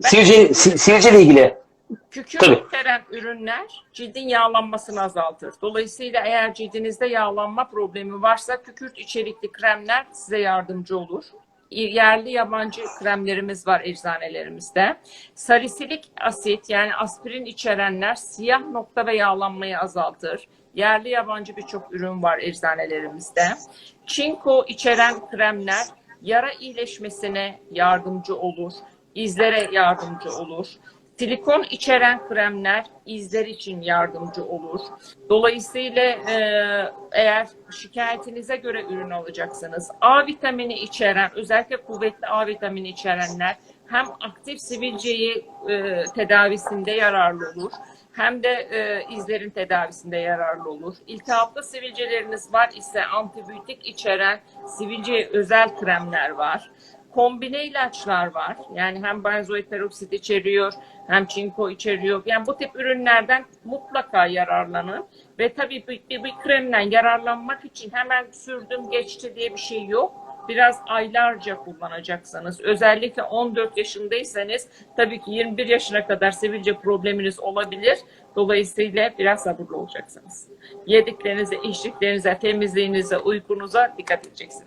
sivilce, si- sivilceyle ilgili. Kükürt Tabii. içeren ürünler cildin yağlanmasını azaltır. Dolayısıyla eğer cildinizde yağlanma problemi varsa kükürt içerikli kremler size yardımcı olur. Yerli yabancı kremlerimiz var eczanelerimizde. Salisilik asit yani aspirin içerenler siyah nokta ve yağlanmayı azaltır. Yerli yabancı birçok ürün var eczanelerimizde. Çinko içeren kremler yara iyileşmesine yardımcı olur. İzlere yardımcı olur. Silikon içeren kremler izler için yardımcı olur. Dolayısıyla e, eğer şikayetinize göre ürün alacaksınız, A vitamini içeren, özellikle kuvvetli A vitamini içerenler hem aktif sivilceyi e, tedavisinde yararlı olur, hem de e, izlerin tedavisinde yararlı olur. İltihaplı sivilceleriniz var ise antibiyotik içeren sivilceye özel kremler var. Kombine ilaçlar var. Yani hem benzoit peroksit içeriyor, hem çinko içeriyor. Yani bu tip ürünlerden mutlaka yararlanın. Ve tabii bir, bir, bir kremden yararlanmak için hemen sürdüm geçti diye bir şey yok. Biraz aylarca kullanacaksınız. Özellikle 14 yaşındaysanız tabii ki 21 yaşına kadar sivilce probleminiz olabilir. Dolayısıyla biraz sabırlı olacaksınız. Yediklerinize, içtiklerinize, temizliğinize, uykunuza dikkat edeceksiniz.